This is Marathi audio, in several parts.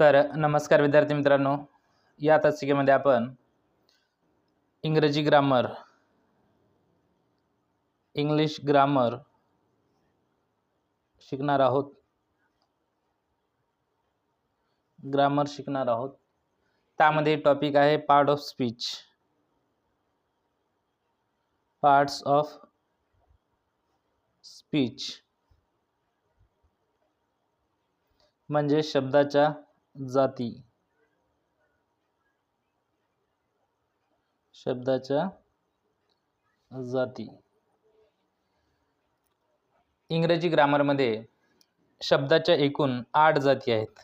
तर नमस्कार विद्यार्थी मित्रांनो या तासिकेमध्ये आपण इंग्रजी ग्रामर इंग्लिश ग्रामर शिकणार आहोत. ग्रामर शिकणार आहोत. त्यामध्ये टॉपिक आहे part of speech parts of speech म्हणजे शब्दाच्या जाती. शब्दाच्या जाती. इंग्रजी ग्रामरमध्ये शब्दाच्या एकूण आठ जाती आहेत.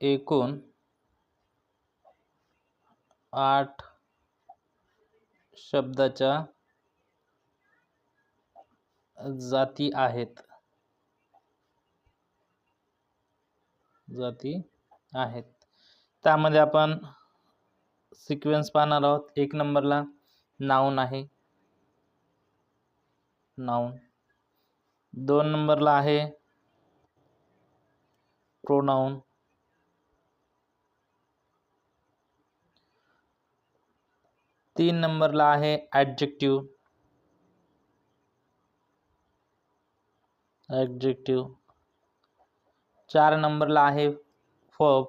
एकूण आठ शब्दाच्या जाती आहेत. जाती आहेत. त्यामध्ये आपण सिक्वेन्स पाहणार आहोत. एक नंबरला नाऊन आहे. नाऊन दोन नंबरला आहे प्रोनाऊन तीन नंबरला आहे ॲडजेक्टिव्ह ॲडजेक्टिव्ह चार नंबरला आहे. फब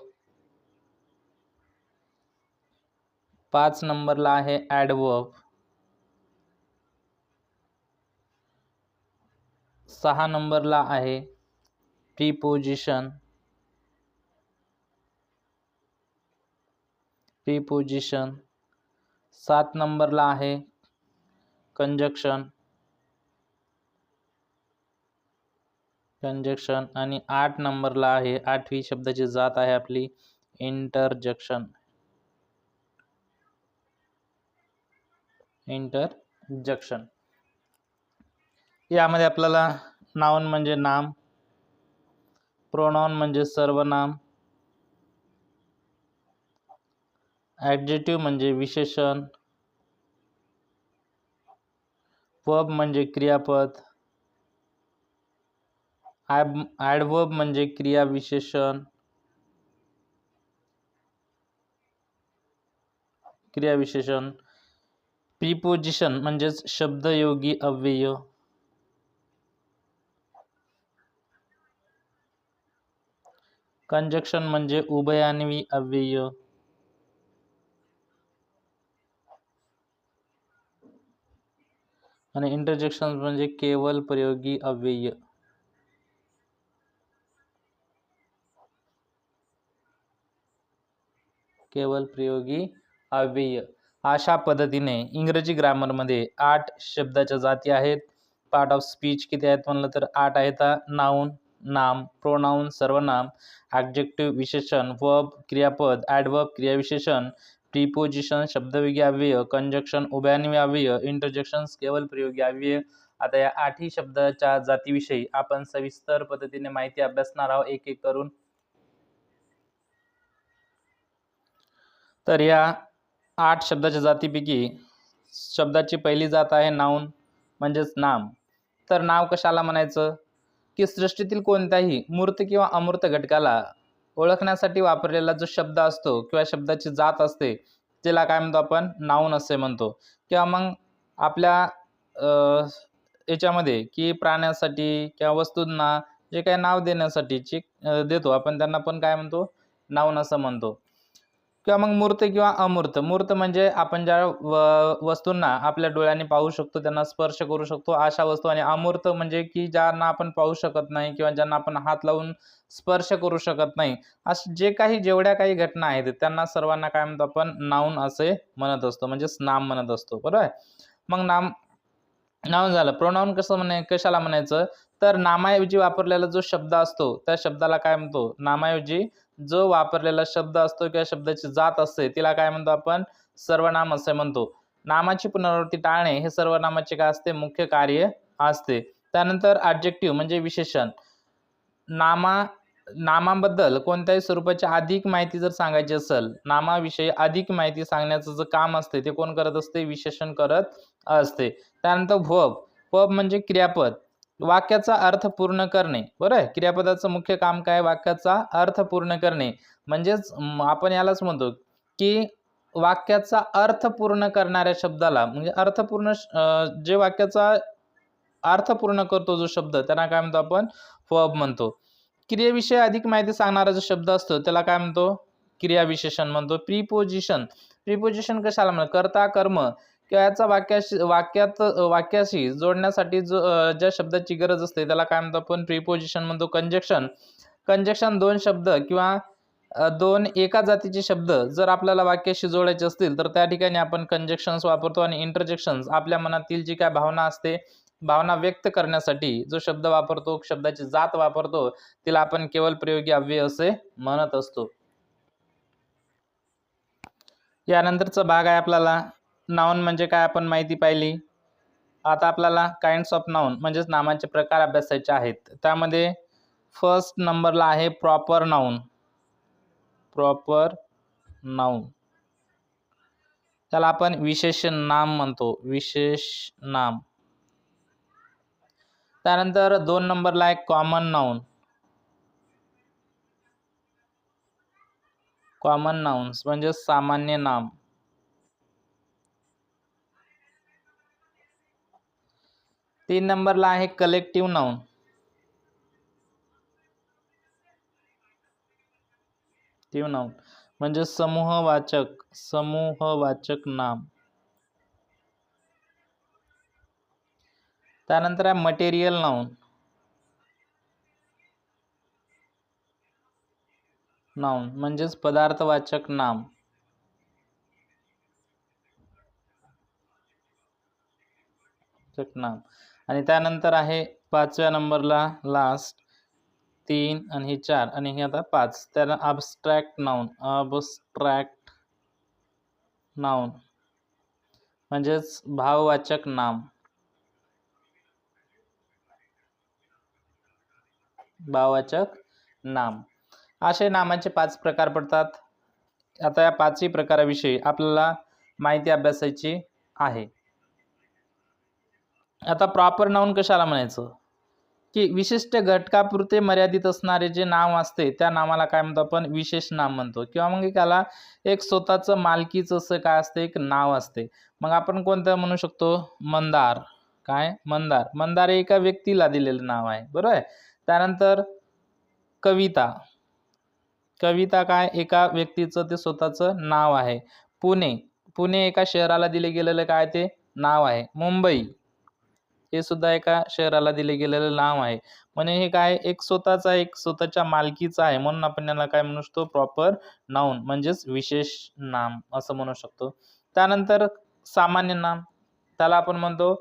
पाच नंबरला आहे ॲडवर्ब. सहा नंबरला आहे प्रीपोजिशन प्रीपोजिशन सात नंबरला आहे कंजक्शन. कंजक्शन आणि आठ नंबरला आहे. आठवी शब्दाची जात आहे आपली इंटरजक्शन इंटरजक्शन यामध्ये आपल्याला नाउन म्हणजे नाम प्रोनाउन म्हणजे सर्वनाम ॲडजेटिव्ह म्हणजे विशेषण पब म्हणजे क्रियापद क्रिया विशेषण. क्रिया विशेषण. प्रिपोजिशन म्हणजेच शब्दयोगी अव्यय. कंजक्शन म्हणजे उभयान्वी अव्यय. इंटरजेक्शन केवळ प्रयोगी अव्यय. केवल प्रयोगी अव्यय. अशा पद्धतीने इंग्रजी ग्रामरमध्ये आठ शब्दाच्या जाती आहेत. पार्ट ऑफ स्पीच किती आहेत म्हणलं तर आठ आहेत नाऊन नाम प्रोनाऊन सर्वनाम ॲडजेक्टिव्ह विशेषण वर्ब क्रियापद ॲडवर्ब क्रियाविशेषण प्रिपोजिशन शब्दवेगी अव्यय कंजक्शन उभयान्वी अव्यय इंटरजेक्शन्स केवल प्रयोगी अव्यय. आता या आठही शब्दाच्या जातीविषयी आपण सविस्तर पद्धतीने माहिती अभ्यासणार आहोत. एक एक करून तर या आठ शब्दाच्या जातीपैकी शब्दाची पहिली जात आहे नाऊन म्हणजेच नाम. तर नाव कशाला म्हणायचं? की सृष्टीतील कोणत्याही मूर्त किंवा अमूर्त घटकाला ओळखण्यासाठी वापरलेला जो शब्द असतो किंवा शब्दाची जात असते तिला काय म्हणतो आपण? नाऊन असे म्हणतो. किंवा मग आपल्या याच्यामध्ये की प्राण्यासाठी किंवा वस्तूंना जे काही नाव देण्यासाठीची देतो आपण त्यांना पण काय म्हणतो? नाऊन असं म्हणतो. किंवा मग मूर्त किंवा अमूर्त. मूर्त म्हणजे आपण ज्या वस्तूंना आपल्या डोळ्यांनी पाहू शकतो त्यांना स्पर्श करू शकतो. अशा वस्तू आणि अमूर्त म्हणजे की ज्यांना आपण पाहू शकत नाही किंवा ज्यांना आपण हात लावून स्पर्श करू शकत नाही. असे जे काही जेवढ्या काही घटना आहेत त्यांना सर्वांना काय म्हणतो आपण नाऊन असे म्हणत असतो. म्हणजेच नाम म्हणत असतो. बरोबर मग नाम नाऊन झालं. प्रोनाऊन कसं म्हणे कशाला म्हणायचं? तर नामाऐवजी वापरलेला जो शब्द असतो त्या शब्दाला काय म्हणतो? नामाऐवजी जो वापरलेला शब्द असतो किंवा शब्दाची जात असते तिला काय म्हणतो आपण? सर्वनाम असे म्हणतो. नामाची पुनरावृत्ती टाळणे हे सर्वनामाचे काय असते? मुख्य कार्य असते. त्यानंतर ऑब्जेक्टिव्ह म्हणजे विशेषण. नामा नामाबद्दल कोणत्याही स्वरूपाची अधिक माहिती जर सांगायची असेल नामाविषयी अधिक माहिती सांगण्याचं जे काम असते ते कोण करत असते? विशेषण करत असते. त्यानंतर व्हब पब म्हणजे क्रियापद. वाक्याचा अर्थ पूर्ण करणे. बरं आहे? क्रियापदाचं मुख्य काम काय वाक्याचा अर्थ पूर्ण करणे. म्हणजेच आपण यालाच म्हणतो की वाक्याचा अर्थ पूर्ण करणाऱ्या शब्दाला म्हणजे अर्थपूर्ण जे वाक्याचा अर्थ पूर्ण करतो जो शब्द त्यांना काय म्हणतो आपण? फब म्हणतो. क्रियेविषयी अधिक माहिती सांगणारा जो शब्द असतो त्याला काय म्हणतो? क्रियाविशेषण म्हणतो. प्रिपोजिशन. प्रिपोजिशन कशाला म्हणतो कर्ता कर्म. याचा वाक्याशी वाक्यात वाक्याशी जोडण्यासाठी जो ज्या शब्दाची गरज असते त्याला काय म्हणतो आपण? प्रिपोजिशन म्हणतो. कंजेक्शन कंजेक्शन दोन शब्द किंवा दोन एका जातीचे शब्द जर आपल्याला वाक्याशी जोडायचे असतील तर त्या ठिकाणी आपण कंजेक्शन्स वापरतो आणि इंटरजेक्शन्स आपल्या मनातील जी काय भावना असते भावना व्यक्त करण्यासाठी जो शब्द वापरतो शब्दाची जात वापरतो तिला आपण केवळ प्रयोगी अव्यय असे म्हणत असतो. यानंतरचा भाग आहे आपल्याला नाऊन म्हणजे काय आपण माहिती पाहिली? आता आपल्याला काइंड्स ऑफ नाऊन म्हणजेच नामांचे प्रकार अभ्यासायचे आहेत. त्यामध्ये फर्स्ट नंबरला आहे प्रॉपर नाऊन प्रॉपर नाऊन त्याला आपण विशेष नाम म्हणतो. विशेष नाम. त्यानंतर दोन नंबरला आहे कॉमन नाऊन कॉमन नाउन्स म्हणजे सामान्य नाम. तीन नंबरला आहे कलेक्टिव्ह नाऊन टिव्ह नाऊन म्हणजे समूहवाचक समूहवाचक नाम. त्यानंतर आहे मटेरियल नाऊन नाऊन म्हणजेच पदार्थवाचक नाम. नाम. आणि त्यानंतर आहे पाचव्या नंबरला लास्ट तीन आणि हे चार आणि हे आता पाच. त्याला अबस्ट्रॅक्ट नाऊन अबस्ट्रॅक्ट नाऊन म्हणजेच भाववाचक नाम. भाववाचक नाम. असे नामाचे पाच प्रकार पडतात. आता या पाचही प्रकाराविषयी आपल्याला माहिती अभ्यासायची आहे. आता प्रॉपर नाऊन कशाला म्हणायचं? की विशिष्ट घटकापुरते मर्यादित असणारे जे नाव असते त्या नावाला काय म्हणतो आपण? विशेष नाम म्हणतो. किंवा मग त्याला एक स्वतःचं मालकीचं असं काय असते? एक नाव असते. मग आपण कोणतं म्हणू शकतो? मंदार. काय? मंदार. मंदार हे एका व्यक्तीला दिलेलं नाव आहे. बरोबर आहे? त्यानंतर कविता. कविता काय? एका व्यक्तीचं ते स्वतःचं नाव आहे. पुणे. पुणे एका शहराला दिले गेलेलं काय ते? नाव आहे. मुंबई. हे सुद्धा एका शहराला दिले गेलेलं नाव आहे. म्हणजे हे काय एक स्वतःचा एक स्वतःच्या मालकीचा आहे म्हणून आपण याला काय म्हणू शकतो? प्रॉपर नाऊन म्हणजेच विशेष नाम असं म्हणू शकतो. त्यानंतर सामान्य नाम त्याला आपण म्हणतो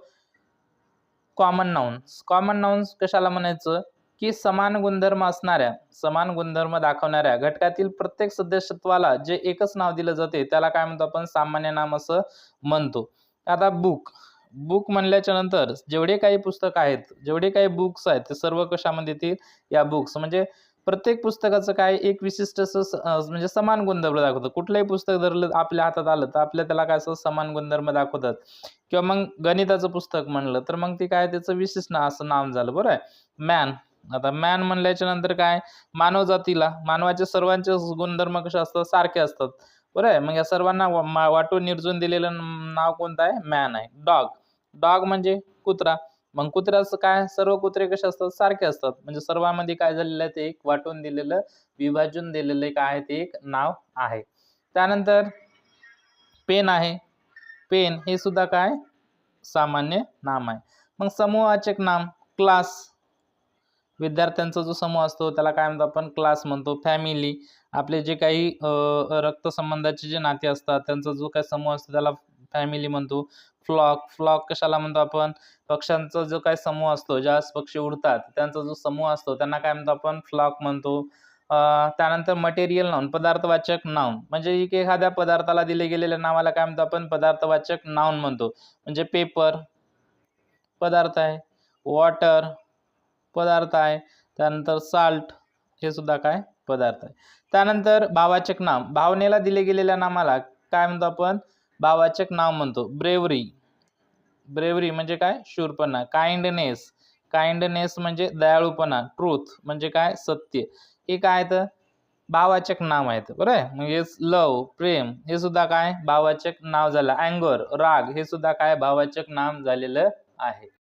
कॉमन नाउन्स कॉमन नाउन्स कशाला म्हणायचं? की समान गुणधर्म असणाऱ्या समान गुणधर्म दाखवणाऱ्या घटकातील प्रत्येक सदस्यत्वाला जे एकच नाव दिलं जाते त्याला काय म्हणतो आपण? सामान्य नाम असं म्हणतो. आता बुक बुक म्हणल्याच्या नंतर जेवढे काही पुस्तक आहेत जेवढे काही बुक्स आहेत ते सर्व कशामध्ये येतील? या बुक्स म्हणजे प्रत्येक पुस्तकाचं काय एक विशिष्ट असं म्हणजे समान गुणधर्म दाखवतं कुठलंही पुस्तक धरलं आपल्या हातात आलं तर आपल्या त्याला काय असं समान गुणधर्म दाखवतात. किंवा मग गणिताचं पुस्तक म्हणलं तर मग ते काय त्याचं विशिष्ट ना असं नाम झालं. बरं आहे? मॅन आता मॅन म्हणल्याच्या नंतर काय? मानव जातीला मानवाचे सर्वांचे गुणधर्म कसे असतात? सारखे असतात. बरं आहे. मग या सर्वांना वा- मा- वाटून निर्जून दिलेलं नाव कोणतं आहे? मॅन आहे. डॉग डॉग म्हणजे कुत्रा. मग कुत्र्याचं काय? सर्व कुत्रे कसे असतात? सारखे असतात. म्हणजे सर्वांमध्ये काय झालेलं आहे ते एक वाटून दिलेलं विभाजून दिलेलं काय आहे ते एक नाव आहे. त्यानंतर पेन आहे. पेन हे सुद्धा काय? सामान्य नाम आहे. मग समूहाचे नाम क्लास. विद्यार्थ्यांचा जो समूह असतो त्याला काय म्हणतो आपण? क्लास म्हणतो. फॅमिली आपले जे काही रक्तसंबंधाचे जे नाते असतात त्यांचा जो काही समूह असतो त्याला फॅमिली म्हणतो. फ्लॉक फ्लॉक कशाला म्हणतो आपण? पक्ष्यांचा जो काही समूह असतो ज्यास पक्षी उडतात त्यांचा जो समूह असतो त्यांना काय म्हणतो आपण? फ्लॉक म्हणतो. त्यानंतर मटेरियल नाऊन पदार्थवाचक नाऊन म्हणजे एक एखाद्या पदार्थाला दिले गेलेल्या नावाला काय म्हणतो आपण? पदार्थवाचक नाऊन म्हणतो. म्हणजे पेपर पदार्थ आहे. वॉटर पदार्थ आहे. त्यानंतर साल्ट हे सुद्धा काय? पदार्थ आहे. त्यानंतर भावाचक नाम. भावनेला दिले गेलेल्या नामाला काय म्हणतो आपण? भावाचक नाव म्हणतो. ब्रेवरी ब्रेवरी म्हणजे काय? शूरपणा. काइंडनेस काइंडनेस म्हणजे दयाळूपणा. ट्रूथ म्हणजे काय? सत्य. हे काय तर भावाचक नाम आहेत. बरं आहे? म्हणजे लव प्रेम हे सुद्धा काय? भावाचक नाव झालं. अँगर राग हे सुद्धा काय? भावाचक नाम झालेलं आहे.